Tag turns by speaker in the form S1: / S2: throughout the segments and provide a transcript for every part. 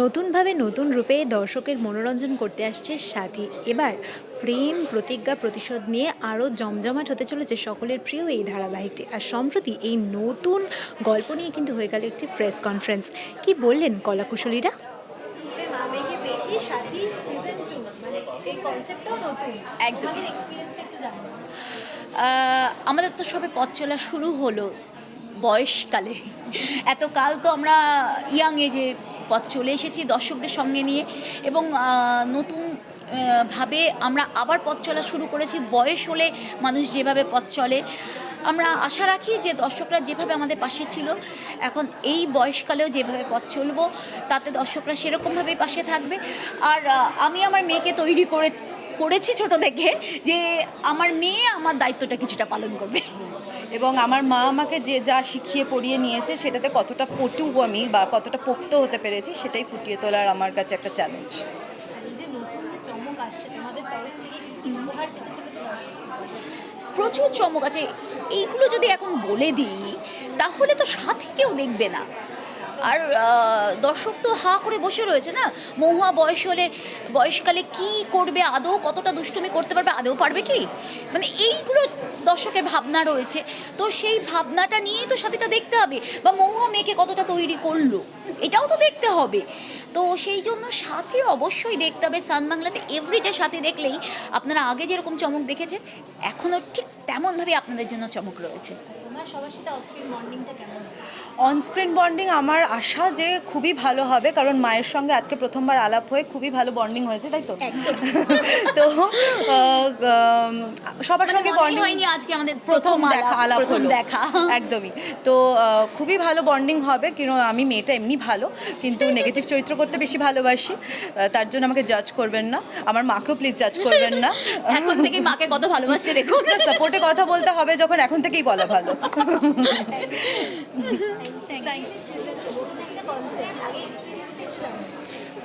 S1: নতুনভাবে নতুন রূপে দর্শকের মনোরঞ্জন করতে আসছে সাথী। এবার প্রেম প্রতিজ্ঞা প্রতিশোধ নিয়ে আরও জমজমাট হতে চলেছে সকলের প্রিয় এই ধারাবাহিকটি। আর সম্প্রতি এই নতুন গল্প নিয়ে কিন্তু হয়ে গেল একটি প্রেস কনফারেন্স। কি বললেন কলাকুশলীরা? মানে
S2: একদমই।
S1: তোমাদের এক্সপিরিয়েন্সটা একটু জানাব
S2: আহ, আমাদের তো সবে পথ চলা শুরু হলো বয়সকালে। এত কাল তো আমরা ইয়াং এজে পথ চলে এসেছি দর্শকদের সঙ্গে নিয়ে এবং নতুন ভাবে আমরা আবার পথ চলা শুরু করেছি। বয়স হলে মানুষ যেভাবে পথ চলে। আমরা আশা রাখি যে দর্শকরা যেভাবে আমাদের পাশে ছিল, এখন এই বয়সকালেও যেভাবে পথ চলবো, তাতে দর্শকরা সেরকমভাবেই পাশে থাকবে। আর আমি আমার মেয়েকে তৈরি করে, করেছি ছোট থেকে যে আমার মেয়ে আমার দায়িত্বটা কিছুটা পালন করবে।
S3: এবং আমার মা আমাকে যে যা শিখিয়ে পড়িয়ে নিয়েছে, সেটাতে কতটা পটু আমি বা কতটা পোক্ত হতে পেরেছি, সেটাই ফুটিয়ে তোলার আমার কাছে একটা চ্যালেঞ্জ
S2: প্রচুর চমক আছে। এইগুলো যদি এখন বলে দিই, তাহলে তো সাথে কেউ দেখবে না। আর দর্শক তো হা করে বসে রয়েছে না? মহুয়া বয়স হলে, বয়সকালে কি করবে, আদৌ কতটা দুষ্টুমি করতে পারবে, আদৌ পারবে কি? মানে এইগুলো দর্শকের ভাবনা রয়েছে। তো সেই ভাবনাটা নিয়েই তো সাথীটা দেখতে হবে, বা মহুয়া মেয়েকে কতটা তৈরি করল, এটাও তো দেখতে হবে। তো সেই জন্য সাথে অবশ্যই দেখতে হবে, সান বাংলাতে এভরিডে সাথে দেখলেই আপনারা আগে যেরকম চমক দেখেছেন, এখনও ঠিক তেমনভাবে আপনাদের জন্য চমক রয়েছে।
S1: তোমার সবার সাথে বন্ডিংটা কেমন?
S3: অনস্ক্রিন বন্ডিং আমার আশা যে খুবই ভালো হবে কারণ মায়ের সঙ্গে আজকে প্রথমবার আলাপ হয়ে খুবই ভালো বন্ডিং হয়েছে তাই তো? তো সবার সঙ্গে বন্ডিং
S2: হয়নি আজকে আমাদের
S3: প্রথম দেখা আলাপ
S2: প্রথম
S3: হলো।
S2: দেখা।
S3: একদমই। তো খুবই ভালো বন্ডিং হবে কিন্তু আমি মেয়েটা এমনি ভালো কিন্তু নেগেটিভ চরিত্র করতে বেশি ভালোবাসি তার জন্য আমাকে জাজ করবেন না আমার মাকেও প্লিজ জাজ করবেন না।
S2: এখন থেকে মাকে কত ভালোবাসছে দেখুন।
S3: সাপোর্টে কথা বলতে হবে যখন এখন থেকেই বলা ভালো।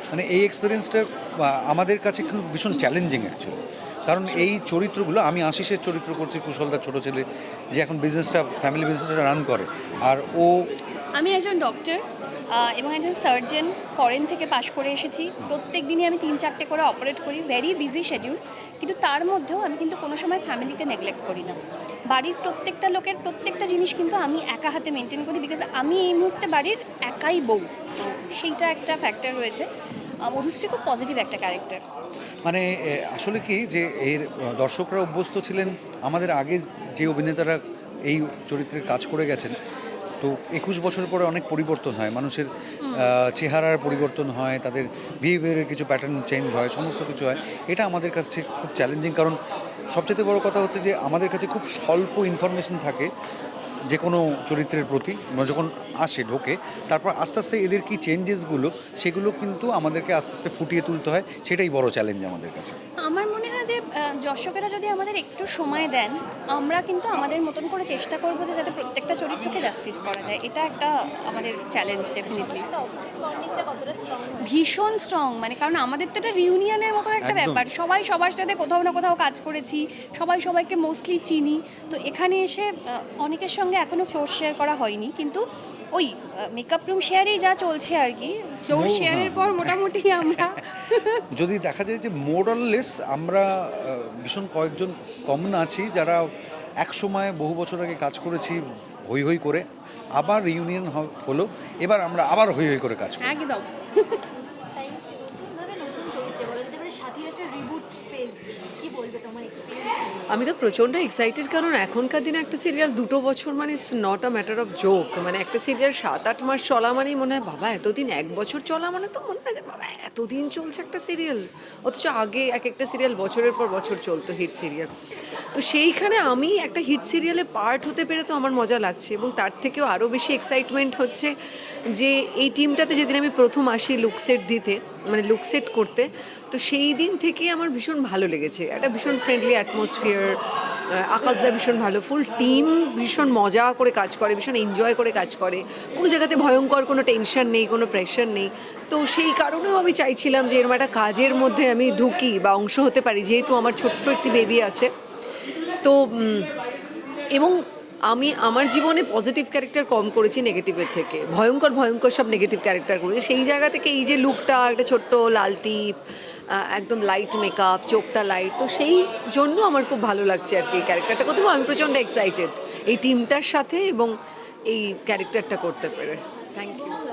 S4: মানে এই এক্সপিরিয়েন্সটা আমাদের কাছে খুব ভীষণ চ্যালেঞ্জিং অ্যাকচুয়ালি কারণ এই চরিত্রগুলো আমি আশিসের চরিত্র করছি কুশলদার ছোট ছেলে যে এখন বিজনেসটা ফ্যামিলি বিজনেসটা রান করে। আর ও
S5: আমি একজন ডক্টর এবং একজন সার্জন ফরেন থেকে পাশ করে এসেছি। প্রত্যেক দিনই আমি তিন চারটে করে অপারেট করি ভেরি বিজি শিডিউল কিন্তু তার মধ্যেও আমি কিন্তু কোনো সময় ফ্যামিলিকে নেগলেক্ট করি না। বাড়ির প্রত্যেকটা লোকের প্রত্যেকটা জিনিস কিন্তু আমি একা হাতে মেনটেন করি বিকজ আমি এই মুহূর্তে বাড়ির একাই বউ। তো সেইটা একটা ফ্যাক্টর রয়েছে। মধুশ্রী খুব পজিটিভ একটা ক্যারেক্টার
S4: মানে আসলে কি যে এর দর্শকরা অভ্যস্ত ছিলেন আমাদের আগে যে অভিনেতারা এই চরিত্রের কাজ করে গেছেন তো একুশ বছর পরে অনেক পরিবর্তন হয়। মানুষের চেহারার পরিবর্তন হয় তাদের বিহেভিয়ারের কিছু প্যাটার্ন চেঞ্জ হয় সমস্ত কিছু হয়। এটা আমাদের কাছে খুব চ্যালেঞ্জিং কারণ সবচেয়ে বড় কথা হচ্ছে যে আমাদের কাছে খুব স্বল্প ইনফরমেশন থাকে যে কোনো চরিত্রের প্রতি। মানে যখন আসে, ঢোকে, তারপর আস্তে আস্তে এদের কি চেঞ্জেসগুলো সেগুলো কিন্তু আমাদেরকে আস্তে আস্তে ফুটিয়ে তুলতে হয়, সেটাই বড় চ্যালেঞ্জ আমাদের কাছে।
S5: আমার মনে যে দর্শকেরা যদি আমাদের একটু সময় দেন আমরা কিন্তু আমাদের মতন করে চেষ্টা করব যে যাতে প্রত্যেকটা চরিত্রকে জাস্টিস করা যায়। এটা একটা আমাদের চ্যালেঞ্জ ডেফিনেটলি ভীষণ স্ট্রং মানে কারণ আমাদের তো এটা রিউনিয়নের মতো একটা ব্যাপার। সবাই সবার সাথে কোথাও না কোথাও কাজ করেছি সবাই সবাইকে মোস্টলি চিনি। তো এখানে এসে অনেকের সঙ্গে এখনও ফ্লোর শেয়ার করা হয়নি। কিন্তু ওই মেকআপ রুম শেয়ারেই যা চলছে আর কি ফ্লোর শেয়ারের পর মোটামুটি আমরা
S4: যদি দেখা যায় যে মোরাললেস আমরা ভীষণ কয়েকজন কমন আছি যারা এক সময় বহু বছর আগে কাজ করেছি হই হই করে আবার রিউনিয়ন হলো এবার আমরা আবার হই হই করে কাজ করি।
S5: একদম।
S1: পারে সাথীর একটা রিবুট ফেজ কি বলবে তোমার
S6: আমি তো প্রচণ্ড এক্সাইটেড কারণ এখনকার দিনে একটা সিরিয়াল দুটো বছর মানে it's not a matter of joke মানে একটা সিরিয়াল সাত আট মাস চলা মানেই মনে হয়, বাবা, এতদিন এক বছর চলা মানে তো মনে হয় বাবা, এতদিন চলছে একটা সিরিয়াল অথচ আগে এক একটা সিরিয়াল বছরের পর বছর চলতো হিট সিরিয়াল তো সেইখানে আমি একটা হিট সিরিয়ালে পার্ট হতে পেরে তো আমার মজা লাগছে এবং তার থেকেও আরও বেশি এক্সাইটমেন্ট হচ্ছে যে এই টিমটাতে যেদিন আমি প্রথম আসি লুকসেট দিতে মানে লুক সেট করতে, তো সেই দিন থেকেই আমার ভীষণ ভালো লেগেছে। একটা ভীষণ ফ্রেন্ডলি অ্যাটমসফিয়ার আকাশদা ভীষণ ভালো ফুল টিম ভীষণ মজা করে কাজ করে, ভীষণ এনজয় করে কাজ করে। কোনো জায়গাতে ভয়ঙ্কর কোনো টেনশন নেই, কোনো প্রেশার নেই। তো সেই কারণেও আমি চাইছিলাম যে এরকম একটা কাজের মধ্যে আমি ঢুকি বা অংশ হতে পারি, যেহেতু আমার ছোট্ট একটি বেবি আছে। তো এবং আমি আমার জীবনে পজিটিভ ক্যারেক্টার কম করেছি নেগেটিভের থেকে। ভয়ঙ্কর ভয়ঙ্কর সব নেগেটিভ ক্যারেক্টার করেছি। সেই জায়গা থেকে এই যে লুকটা একটা ছোট্ট লাল টিপ একদম লাইট মেকআপ চোখটা লাইট তো সেই জন্য আমার খুব ভালো লাগছে আর কি ক্যারেক্টারটা করতে। আমি প্রচণ্ড এক্সাইটেড এই টিমটার সাথে এবং এই ক্যারেক্টারটা করতে পেরে। থ্যাংক ইউ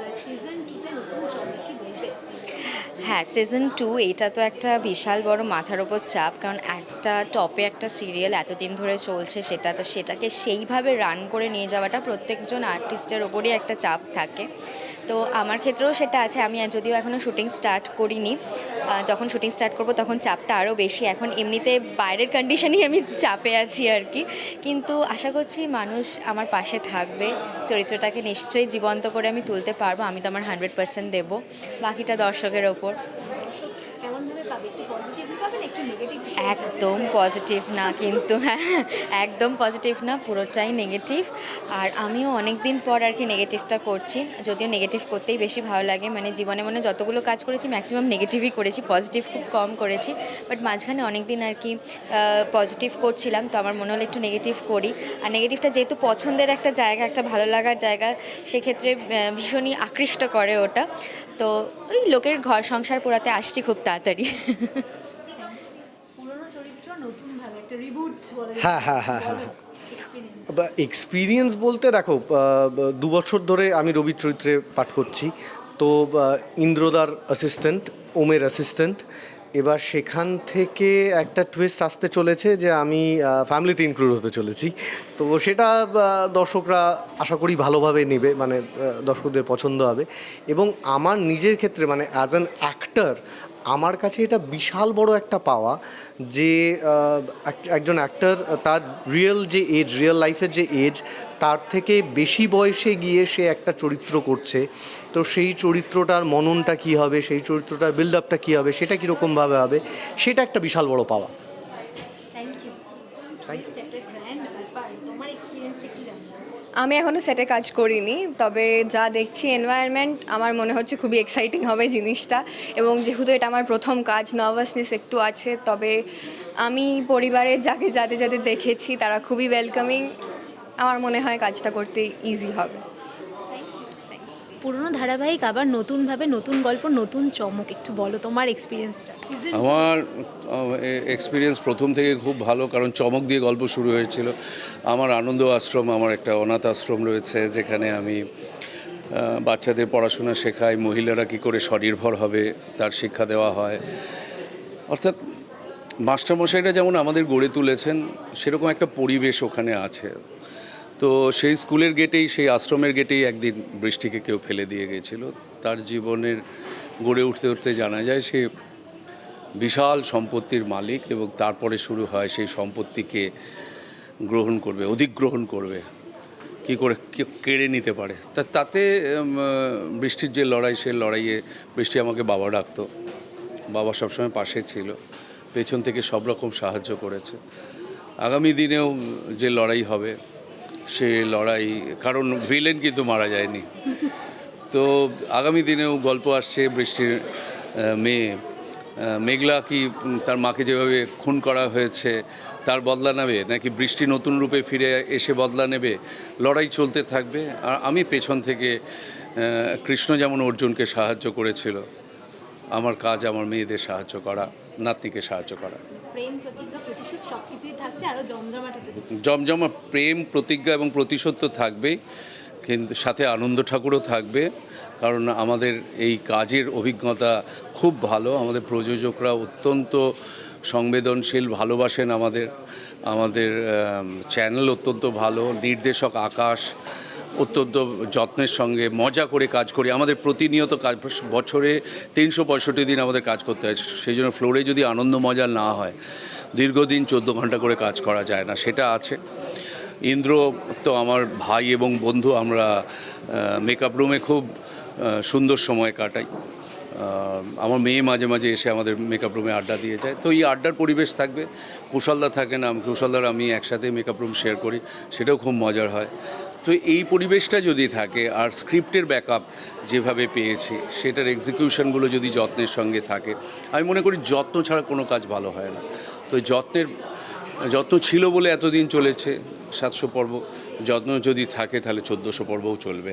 S7: হ্যাঁ সিজন টু এটা তো একটা বিশাল বড় মাথার ওপর চাপ, কারণ একটা টপে একটা সিরিয়াল এতদিন ধরে চলছে, সেটা তো, সেটাকে সেইভাবে রান করে নিয়ে যাওয়াটা প্রত্যেকজন আর্টিস্টের ওপরই একটা চাপ থাকে। তো আমার ক্ষেত্রেও সেটা আছে। আমি যদিও এখনও শুটিং স্টার্ট করিনি যখন শুটিং স্টার্ট করব তখন চাপটা আরও বেশি। এখন এমনিতে বাইরের কন্ডিশনেই আমি চাপে আছি আর কি কিন্তু আশা করছি মানুষ আমার পাশে থাকবে। চরিত্রটাকে নিশ্চয়ই জীবন্ত করে আমি তুলতে পারব। আমি তো আমার হান্ড্রেড পার্সেন্ট দেবো। বাকিটা দর্শকের ওপর। একদম পজিটিভ না কিন্তু হ্যাঁ একদম পজিটিভ না, পুরোটাই নেগেটিভ আর আমিও অনেক দিন পর আর কি নেগেটিভটা করছি। যদিও নেগেটিভ করতেই বেশি ভালো লাগে মানে জীবনে মনে যতগুলো কাজ করেছি ম্যাক্সিমাম নেগেটিভই করেছি পজিটিভ খুব কম করেছি। বাট মাঝখানে অনেক দিন আর কি পজিটিভ করছিলাম, তো আমার মনে হলো একটু নেগেটিভ করি। আর নেগেটিভটা যেহেতু পছন্দের একটা জায়গা, একটা ভালো লাগার জায়গা, সেক্ষেত্রে ভীষণই আকৃষ্ট করে ওটা। তো ওই লোকের ঘর সংসার পোড়াতে আসছি খুব তাড়াতাড়ি।
S8: হ্যাঁ হ্যাঁ হ্যাঁ হ্যাঁ এক্সপিরিয়েন্স বলতে দেখো দু বছর ধরে আমি রবি চরিত্রে পাঠ করছি। তো ইন্দ্রদার অ্যাসিস্ট্যান্ট ওমের অ্যাসিস্ট্যান্ট এবার সেখান থেকে একটা টুইস্ট আসতে চলেছে যে আমি ফ্যামিলিতে ইনক্লুড হতে চলেছি। তো সেটা দর্শকরা আশা করি ভালোভাবে নেবে মানে দর্শকদের পছন্দ হবে। এবং আমার নিজের ক্ষেত্রে মানে অ্যাজ অ্যান অ্যাক্টার আমার কাছে এটা বিশাল বড় একটা পাওয়া যে একজন অ্যাক্টর তার রিয়েল যে এজ রিয়েল লাইফের যে এজ তার থেকে বেশি বয়সে গিয়ে সে একটা চরিত্র করছে। তো সেই চরিত্রটার মননটা কী হবে সেই চরিত্রটার বিল্ড আপটা কী হবে সেটা কীরকমভাবে হবে সেটা একটা বিশাল বড় পাওয়া।
S1: থ্যাংক ইউ
S9: আমি এখনও সেটে কাজ করিনি, তবে যা দেখছি এনভায়রনমেন্ট আমার মনে হচ্ছে খুবই এক্সাইটিং হবে জিনিসটা। এবং যেহেতু এটা আমার প্রথম কাজ নার্ভাসনেস একটু আছে, তবে আমি পরিবারের যাকে যাতে যাতে দেখেছি, তারা খুবই ওয়েলকামিং আমার মনে হয় কাজটা করতে ইজি হবে।
S1: পুরনো ধারাবাহিক আবার নতুনভাবে নতুন গল্প নতুন চমক। একটু বলো তোমার এক্সপিরিয়েন্সটা
S10: আমার এক্সপিরিয়েন্স প্রথম থেকে খুব ভালো কারণ চমক দিয়ে গল্প শুরু হয়েছিল। আমার আনন্দ আশ্রম আমার একটা অনাথ আশ্রম রয়েছে যেখানে আমি বাচ্চাদের পড়াশোনা শেখাই মহিলারা কী করে স্বনির্ভর হবে তার শিক্ষা দেওয়া হয়। অর্থাৎ মাস্টারমশাইরা যেমন আমাদের গড়ে তুলেছেন সেরকম একটা পরিবেশ ওখানে আছে। তো সেই স্কুলের গেটেই, সেই আশ্রমের গেটেই একদিন বৃষ্টিকে কেউ ফেলে দিয়ে গেছিল। তার জীবনের গড়ে উঠতে উঠতে জানা যায় সে বিশাল সম্পত্তির মালিক এবং তারপরে শুরু হয় সেই সম্পত্তিকে গ্রহণ করবে, অধিগ্রহণ করবে। কি করে কেড়ে নিতে পারে? তা, তাতে বৃষ্টির যে লড়াই, সে লড়াইয়ে বৃষ্টি আমাকে বাবা ডাকতো। বাবা সবসময় পাশে ছিল, পেছন থেকে সব রকম সাহায্য করেছে। আগামী দিনেও যে লড়াই হবে সে লড়াই, কারণ ভিলেন কিন্তু মারা যায়নি। তো আগামী দিনেও গল্প আসছে বৃষ্টির মেয়ে। মেঘলা কি তার মাকে যেভাবে খুন করা হয়েছে, তার বদলা নেবে? নাকি বৃষ্টি নতুন রূপে ফিরে এসে বদলা নেবে? লড়াই চলতে থাকবে। আর আমি পেছন থেকে কৃষ্ণ যেমন অর্জুনকে সাহায্য করেছিল, আমার কাজ আমার মেয়েদের সাহায্য করা, নাতনিকে সাহায্য করা।
S1: জমজমাট
S10: জমজমা প্রেম, প্রতিজ্ঞা এবং প্রতিশোধ তো থাকবেই কিন্তু সাথে আনন্দ ঠাকুরও থাকবে, কারণ আমাদের এই কাজের অভিজ্ঞতা খুব ভালো, আমাদের প্রযোজকরা অত্যন্ত সংবেদনশীল, ভালোবাসেন আমাদের আমাদের চ্যানেল অত্যন্ত ভালো, নির্দেশক আকাশ অত্যন্ত যত্নের সঙ্গে মজা করে কাজ করি, আমাদের প্রতিনিয়ত কাজ, বছরে তিনশো পঁয়ষট্টি দিন আমাদের কাজ করতে হয়, সেই জন্য ফ্লোরে যদি আনন্দ মজা না হয় দীর্ঘদিন চোদ্দ ঘণ্টা করে কাজ করা যায় না, সেটা আছে। ইন্দ্র তো আমার ভাই এবং বন্ধু, আমরা মেকআপ রুমে খুব সুন্দর সময় কাটাই। আমার মেয়ে মাঝে মাঝে এসে আমাদের মেকআপ রুমে আড্ডা দিয়ে যায়। তো এই আড্ডার পরিবেশ থাকবে। কুশলদা থাকে না, কুশলদার আমি একসাথে মেকআপ রুম শেয়ার করি, সেটাও খুব মজার হয়। তো এই পরিবেশটা যদি থাকে, আর স্ক্রিপ্টের ব্যাকআপ যেভাবে পেয়েছি, সেটার এক্সিকিউশনগুলো যদি যত্নের সঙ্গে থাকে, আমি মনে করি যত্ন ছাড়া কোনো কাজ ভালো হয় না। তো যত্নের, যত্ন ছিল বলে এতদিন চলেছে, সাতশো পর্ব, যত্ন যদি থাকে তাহলে চোদ্দোশো পর্বও চলবে।